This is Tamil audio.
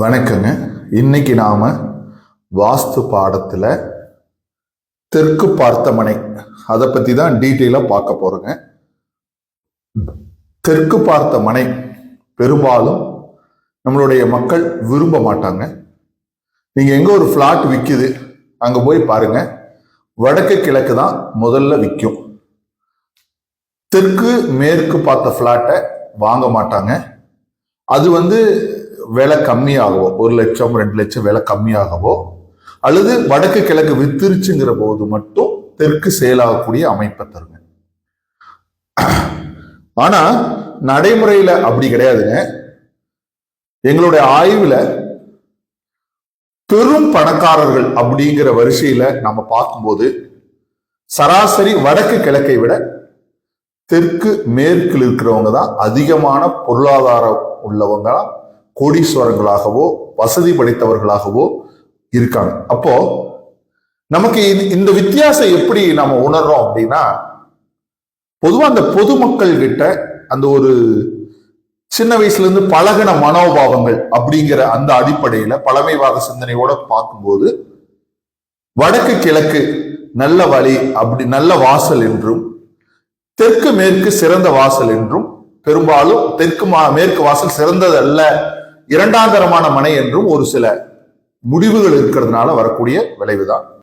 வணக்கங்க. இன்னைக்கு நாம் வாஸ்து பாடத்தில் தெற்கு பார்த்த மனை அதை பற்றி தான் டீட்டெயிலாக பார்க்க போகிறோங்க தெற்கு பார்த்த மனை பெரும்பாலும் நம்மளுடைய மக்கள் விரும்ப மாட்டாங்க. நீங்கள் எங்கே ஒரு ஃப்ளாட் விற்கிது அங்கே போய் பாருங்க. வடக்கு கிழக்கு தான் முதல்ல விற்கும் தெற்கு மேற்கு பார்த்த ஃப்ளாட்டை வாங்க மாட்டாங்க. அது வந்து விலை கம்மியாகவோ ஒரு லட்சம் ரெண்டு லட்சம் விலை கம்மியாகவோ அல்லது வடக்கு கிழக்கு வித்திருச்சுங்கிற போது மட்டும் தெற்கு செயலாகக்கூடிய அமைப்பை தருங்க. ஆனா நடைமுறையில அப்படி கிடையாதுங்க. எங்களுடைய ஆய்வுல பெரும் பணக்காரர்கள் அப்படிங்கிற வரிசையில நம்ம பார்க்கும்போது சராசரி வடக்கு கிழக்கை விட தெற்கு மேற்கில் இருக்கிறவங்க தான் அதிகமான பொருளாதாரம் உள்ளவங்க கோடீஸ்வரங்களாகவோ வசதி படைத்தவர்களாகவோ இருக்காங்க. அப்போ நமக்கு இந்த- இந்த வித்தியாசம் எப்படி நம்ம உணர்றோம் அப்படின்னா பொதுவா அந்த பொதுமக்கள் கிட்ட அந்த ஒரு சின்ன வயசுல இருந்து பழகின மனோபாவங்கள் அப்படிங்கிற அந்த அடிப்படையில பழமைவாத சிந்தனையோட பார்க்கும்போது வடக்கு கிழக்கு நல்ல வழி அப்படி நல்ல வாசல் என்றும் தெற்கு மேற்கு சிறந்த வாசல் என்றும் பெரும்பாலும் தெற்கு மா- மேற்கு வாசல் சிறந்தது அல்ல இரண்டாந்தரமான மனை என்றும் ஒரு சில முடிவுகள் இருக்கிறதுனால வரக்கூடிய விளைவுதான்.